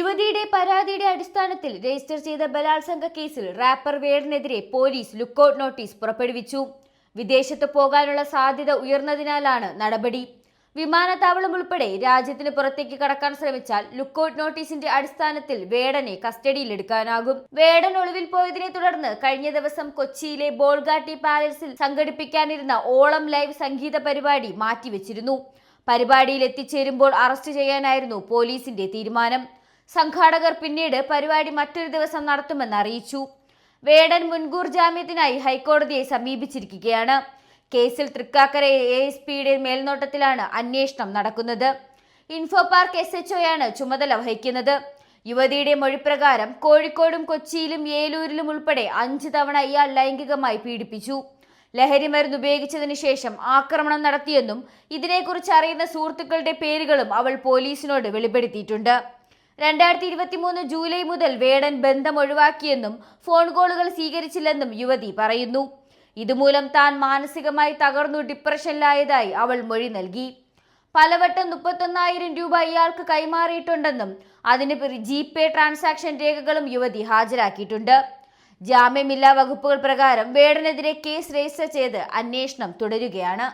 യുവതിയുടെ പരാതിയുടെ അടിസ്ഥാനത്തിൽ രജിസ്റ്റർ ചെയ്ത ബലാത്സംഗ കേസിൽ റാപ്പർ വേഡിനെതിരെ പോലീസ് ലുക്കൌട്ട് നോട്ടീസ് പുറപ്പെടുവിച്ചു. വിദേശത്ത് പോകാനുള്ള സാധ്യത ഉയർന്നതിനാലാണ് നടപടി. വിമാനത്താവളം ഉൾപ്പെടെ രാജ്യത്തിന് പുറത്തേക്ക് കടക്കാൻ ശ്രമിച്ചാൽ ലുക്കൌട്ട് നോട്ടീസിന്റെ അടിസ്ഥാനത്തിൽ വേടനെ കസ്റ്റഡിയിലെടുക്കാനാകും. വേടൻ ഒളിവിൽ പോയതിനെ തുടർന്ന് കഴിഞ്ഞ ദിവസം കൊച്ചിയിലെ ബോൾഗാട്ടി പാലസിൽ സംഘടിപ്പിക്കാനിരുന്ന ഓളം ലൈവ് സംഗീത പരിപാടി മാറ്റിവെച്ചിരുന്നു. പരിപാടിയിൽ എത്തിച്ചേരുമ്പോൾ അറസ്റ്റ് ചെയ്യാനായിരുന്നു പോലീസിന്റെ തീരുമാനം. സംഘാടകർ പിന്നീട് പരിപാടി മറ്റൊരു ദിവസം നടത്തുമെന്ന് അറിയിച്ചു. വേടൻ മുൻകൂർ ജാമ്യത്തിനായി ഹൈക്കോടതിയെ സമീപിച്ചിരിക്കുകയാണ്. കേസിൽ തൃക്കാക്കര എ എസ് പിയുടെ മേൽനോട്ടത്തിലാണ് അന്വേഷണം നടക്കുന്നത്. ഇൻഫോ പാർക്ക് എസ് എച്ച് ഒയാണ് ചുമതല വഹിക്കുന്നത്. യുവതിയുടെ മൊഴിപ്രകാരം കോഴിക്കോടും കൊച്ചിയിലും ഏലൂരിലും ഉൾപ്പെടെ അഞ്ച് തവണ ഇയാൾ ലൈംഗികമായി പീഡിപ്പിച്ചു. ലഹരി മരുന്ന് ഉപയോഗിച്ചതിന് ശേഷം ആക്രമണം നടത്തിയെന്നും ഇതിനെക്കുറിച്ച് അറിയുന്ന സുഹൃത്തുക്കളുടെ പേരുകളും അവൾ പോലീസിനോട് വെളിപ്പെടുത്തിയിട്ടുണ്ട്. രണ്ടായിരത്തി ഇരുപത്തി മൂന്ന് ജൂലൈ മുതൽ വേടൻ ബന്ധം ഒഴിവാക്കിയെന്നും ഫോൺ കോളുകൾ സ്വീകരിച്ചില്ലെന്നും യുവതി പറയുന്നു. ഇതുമൂലം താൻ മാനസികമായി തകർന്നു ഡിപ്രഷനിലായതായി അവൾ മൊഴി നൽകി. പലവട്ടം മുപ്പത്തൊന്നായിരം രൂപ ഇയാൾക്ക് കൈമാറിയിട്ടുണ്ടെന്നും അതിന് ജി പേ ട്രാൻസാക്ഷൻ രേഖകളും യുവതി ഹാജരാക്കിയിട്ടുണ്ട്. ജാമ്യമില്ലാ വകുപ്പുകൾ പ്രകാരം വേടനെതിരെ കേസ് രജിസ്റ്റർ ചെയ്ത് അന്വേഷണം തുടരുകയാണ്.